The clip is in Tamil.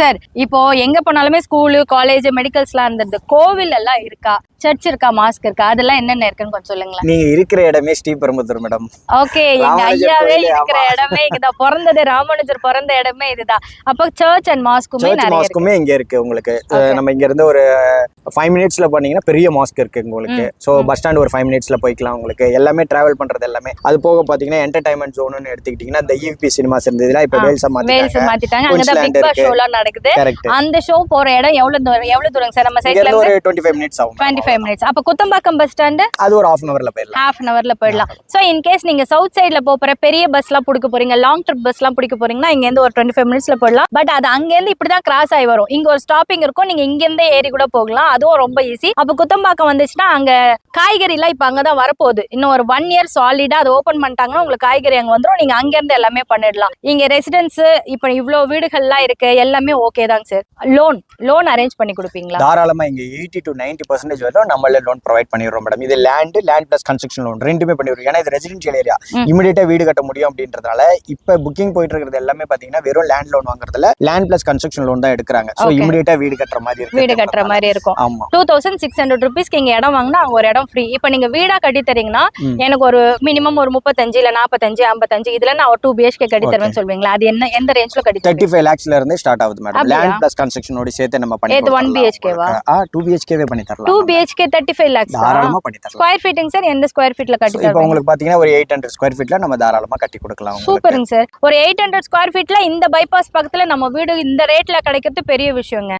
சார் இப்போ எங்க போனாலுமே ஸ்கூலு காலேஜ் மெடிக்கல்ஸ்லாம் இருந்தது கோவில் எல்லாம் இருக்கா? சர்ச் இருக்கா? மாஸ்க் இருக்கா? அதெல்லாம் என்னென்ன இருக்குன்னு கொஞ்சம் சொல்லுங்களேன். நீங்க இருக்கிற இடமே ஸ்ரீபெரும்புத்தூர் மேடம் ஓகே எங்க ஐயாவே இருக்கிற. இடமே இதுதான். பிறந்தது ராமானுஜர் பிறந்த இடமே இதுதான். அப்போ சர்ச் அண்ட் மாஸ்க்குமே மாஸ்க்குமே இங்க இருக்கு உங்களுக்கு. நம்ம இங்க இருந்து ஒரு ஃபைவ் மினிட்ஸ்ல பண்ணீங்கன்னா பெரிய மாஸ்க் இருக்கு உங்களுக்கு. ஸோ பஸ் ஸ்டாண்ட் ஒரு ஃபைவ் மினிட்ஸ்ல போய்க்கலாம் உங்களுக்கு. எல்லாமே டிராவல் பண்றது எல்லாமே. அது போக பாத்தீங்கன்னா என்டர்டைன்மெண்ட் ஜோன்னு எடுத்துக்கிட்டீங்கன்னா இந்த இபி சினிமாஸ் இருந்ததுல இப்ப வேல்ஸ் மாத்திட்டாங்க. நடக்குது. அந்த ஷோ போற இடம் எவ்வளவு தூரம் எவ்வளவு தூரம் சார் நம்ம சைட்ல இருந்து இருந்து ஒரு டுவெண்ட்டி ஃபைவ் மினிட்ஸ் ஆகும். டுவெண்ட்டி ஃபைவ் மினிட்ஸ் அப்போ குத்தம்பாக்கம் பஸ் ஸ்டாண்டு அது ஒரு ஹாஃப் அன் அவர்ல போயிடலாம். ஹாஃப் அன் ஹவர்ல போயிடலாம். ஸோ இன்கேஸ் நீங்க சவுத் சைட்ல போற பெரிய பஸ்லாம் பிடிக்க போறீங்க லாங் ட்ரிப் பஸ்லாம் பிடிக்க போறீங்கன்னா இங்க இருந்து ஒரு டுவெண்ட்டி ஃபைவ் மினிட்ஸ்ல போயிடலாம். பட் அது அங்கேருந்து இப்படி தான் கிராஸ் ஆகி வரும். இங்க ஒரு ஸ்டாப்பிங் இருக்கும் நீங்க இங்க இருந்தே ஏறி கூட போகலாம். அதுவும் ரொம்ப ஈஸி அப்போ குத்தம்பாக்கம் வந்துச்சுன்னா அங்க காய்கறி எல்லாம் இப்போ அங்கதான் வரப்போகுது. இன்னும் ஒரு ஒன் இயர் சாலிடா அதை ஓப்பன் பண்ணிட்டாங்கன்னா உங்களுக்கு காய்கறி அங்க வந்துரும். நீங்க அங்க இருந்து எல்லாமே பண்ணிடலாம். இங்க ரெசிடென்ஸ் இப்போ இவ்வளோ வீடுகள்லாம் இருக்கு எல்லாமே ஓகே தாங்க சார் லோன் லோன் அரேஞ்ச் பண்ணி கொடுப்பீங்களா? தாராளமா இங்க எயிட்டி டு நைன்டி பர்சன்டேஜ் வரைக்கும் நம்மளே லோன் ப்ரொவைட் பண்ணிடுறோம் மேடம் இது land land plus construction loan ரெண்டுமே பண்ணிடுறோம். ஏன்னா இது ரெசிடென்ஷியல் ஏரியா. இமீடியட்டா வீடு கட்ட முடியும் அப்படின்றதுனால இப்ப புக்கிங் போயிட்டு இருக்கிறது எல்லாமே பாத்தீங்கன்னா வெறும் லேண்ட் லோன் வாங்குறதுல லேண்ட் பிளஸ் கன்ஸ்ட்ரக்ஷன் லோன் தான் எடுக்கிறாங்க. ஸோ. இமீடியட்டா வீடு கட்டுற மாதிரி இருக்கு வீடு கட்டுற மாதிரி இருக்கும். ஆமா. டூ தௌசண்ட் சிக்ஸ் ஹண்ட்ரட் ருபீஸ்க்கு இங்க இடம் வாங்கினா அங்க ஒரு இடம் ஃப்ரீ இப்போ நீங்க வீடா கட்டி தரீங்கன்னா. எனக்கு ஒரு மினிமம் ஒரு முப்பத்தஞ்சு இல்ல நாற்பத்தஞ்சு ஐம்பத்தஞ்சு இதுல நான் ஒரு டூ பிஹெச்கே கட்டி தருவேன்னு சொல்வீங்களா? அது என்ன எந்த ரேஞ்ச்ல கட்டி தேர்ட்டி ஃபைவ் லேக்ஸ்ல இருந்து ஸ்டார்ட் ஆகுது மேடம் அப்படியா? லேண்ட் பிளஸ் கன்ஸ்ட்ரக்ஷனோட சேர்த்து நம்ம பண்ணி ஏது one BHK வா? ஆ டூ பிஹெச்கேவே பண்ணி டூ தரலாம் பிஹெச்கே தேர்ட்டி ஃபைவ் லேக்ஸ் தாராளமா பண்ணி தரலாம். ஸ்கொயர் ஃபீட்டுங்க சார் எந்த ஸ்கொயர் ஃபீட்ல கட்டி இப்போ தருவீங்க உங்களுக்கு பாத்தீங்கன்னா ஒரு எயிட் ஹண்ட்ரட் ஸ்கொயர் ஃபீட்ல நம்ம தாராளமா கட்டி கொடுக்கலாம் சூப்பருங்க சார் ஒரு எயிட் ஹண்ட்ரட் ஸ்கொயர் ஃபீட்ல இந்த பைபாஸ் பக்கத்துல நம்ம வீடு இந்த ரேட்ல கிடைக்கிறது பெரிய விஷயங்க.